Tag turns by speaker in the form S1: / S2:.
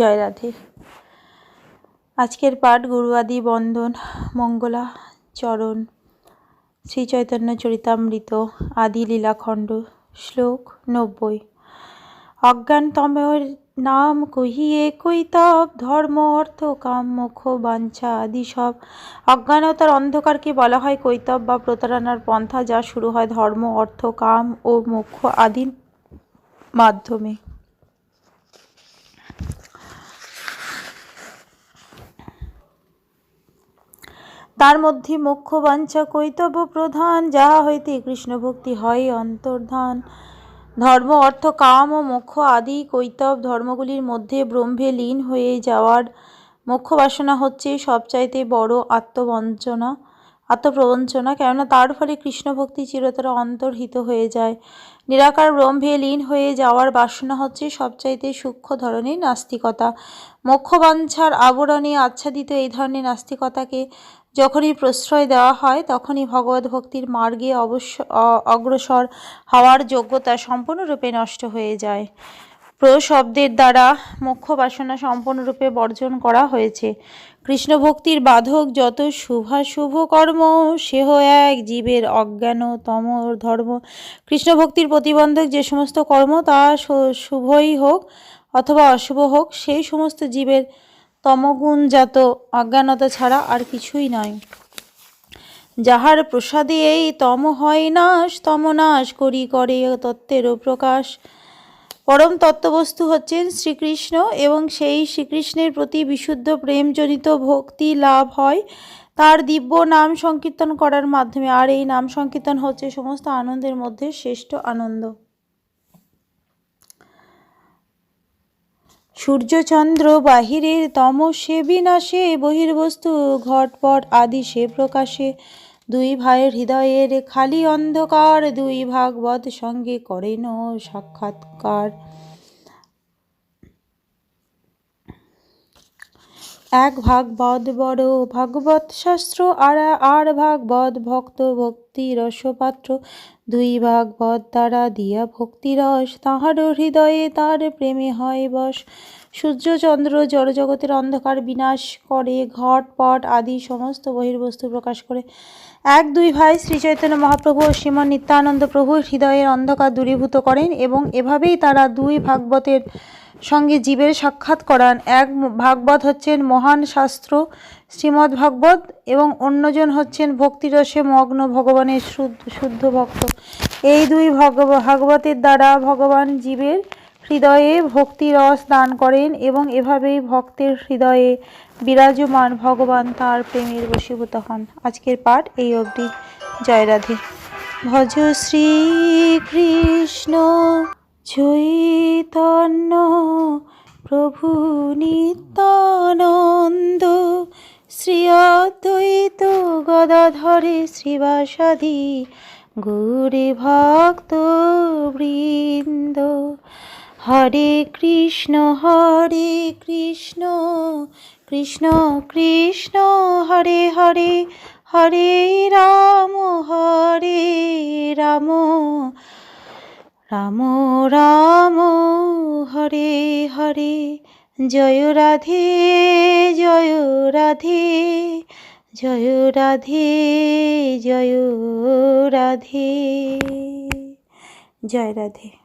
S1: জয় রাধে আজকের পাঠ গুরুয়াদি বন্ধন মঙ্গলা চরণ শ্রী চৈতন্য চরিতামৃত আদি লীলাখণ্ড শ্লোক নব্বই অজ্ঞানতমের নাম কহিয়ে কৈতব ধর্ম অর্থ কাম মুখ বাঞ্ছা আদি সব অজ্ঞানতার অন্ধকারকে বলা হয় কৈতব বা প্রতারণার পন্থা যা শুরু হয় ধর্ম অর্থ কাম ও মুখ্য আদি মাধ্যমে তার মধ্যে মুখ্য বাঞ্ছা কৈতব্য প্রধান যাহা হইতে কৃষ্ণভক্তি হয় অন্তর্ধান ধর্ম অর্থ কাম ও মোক্ষ আদি কৈতব ধর্মগুলির মধ্যে ব্রহ্মে লীন হয়ে যাওয়ার মোক্ষ বাসনা হচ্ছে সবচাইতে বড় আত্মবঞ্চনা আত্মপ্রবঞ্চনা কেননা তার ফলে কৃষ্ণভক্তি চিরতর অন্তর্হিত হয়ে যায় নিরাকার ব্রহ্মে লীন হয়ে যাওয়ার বাসনা হচ্ছে সবচাইতে সূক্ষ্ম ধরনের নাস্তিকতা মোক্ষবাঞ্ছার আবরণে আচ্ছাদিত এই ধরনের নাস্তিকতাকে যখনই প্রশ্রয় দেওয়া হয় তখনই ভগবত ভক্তির মার্গে অবশ্য অগ্রসর হওয়ার যোগ্যতা সম্পূর্ণরূপে নষ্ট হয়ে যায় প্রশব্দের দ্বারা মুখ্য বাসনা সম্পূর্ণরূপে বর্জন করা হয়েছে কৃষ্ণ ভক্তির বাধক যত শুভাশুভ কর্ম সেহ এক জীবের অজ্ঞানতম ধর্ম কৃষ্ণ ভক্তির প্রতিবন্ধক যে সমস্ত কর্ম তা শুভই হোক অথবা অশুভ হোক সেই সমস্ত জীবের তমগুণজাত অজ্ঞানতা ছাড়া আর কিছুই নয় যাহার প্রসাদে এই তম হয় নাশ তমনাশ করি করে তত্ত্বেরও প্রকাশ পরম তত্ত্ববস্তু হচ্ছেন শ্রীকৃষ্ণ এবং সেই শ্রীকৃষ্ণের প্রতি বিশুদ্ধ প্রেমজনিত ভক্তি লাভ হয় তার দিব্য নাম সংকীর্তন করার মাধ্যমে আর এই নাম সংকীর্তন হচ্ছে সমস্ত আনন্দের মধ্যে শ্রেষ্ঠ আনন্দ সূর্যচন্দ্র বাহিরের তমসে বিনাশে বহির্বস্তু ঘটপট আদি সে প্রকাশে দুই ভাইয়ের হৃদয়ের খালি অন্ধকার দুই ভাগবত সঙ্গে করেন সাক্ষাৎকার এক ভাগ বদ বড় ভাগবত শাস্ত্র আর আর ভাগ বদ ভক্ত ভক্তি রসপাত্র দুই বদ দ্বারা দিয়া ভক্তিরস তাহার হৃদয়ে তার প্রেমে হয় বস সূর্যচন্দ্র জড়জগতের অন্ধকার বিনাশ করে ঘট পট আদি সমস্ত বহির্বস্তু প্রকাশ করে এক দুই ভাই শ্রী চৈতন্য মহাপ্রভু ও শ্রীমন নিত্যানন্দ প্রভু হৃদয়ের অন্ধকার দূরীভূত করেন এবং এভাবেই তারা দুই ভাগবতের সঙ্গে জীবের সাক্ষাৎ করান এক ভাগবত হচ্ছেন মহান শাস্ত্র শ্রীমদ্ ভাগবত এবং অন্যজন হচ্ছেন ভক্তিরসে মগ্ন ভগবানের শুদ্ধ ভক্ত এই দুই ভাগবতের দ্বারা ভগবান জীবের হৃদয়ে ভক্তিরস দান করেন এবং এভাবেই ভক্তের হৃদয়ে বিরাজমান ভগবান তার প্রেমের বশীভূত হন আজকের পাঠ এই অবধি জয়রাধে
S2: ভজ শ্রীকৃষ্ণ চৈতন্য প্রভু নিত্যানন্দ শ্রী অদ্বৈত গদাধরে শ্রীবাসাদি গুরু ভক্ত বৃন্দ হরে কৃষ্ণ হরে কৃষ্ণ কৃষ্ণ কৃষ্ণ হরে হরে হরে রাম হরে রাম রাম রাম হরে হরে জয় রাধে জয় রাধে জয় রাধে জয় রাধে জয় রাধে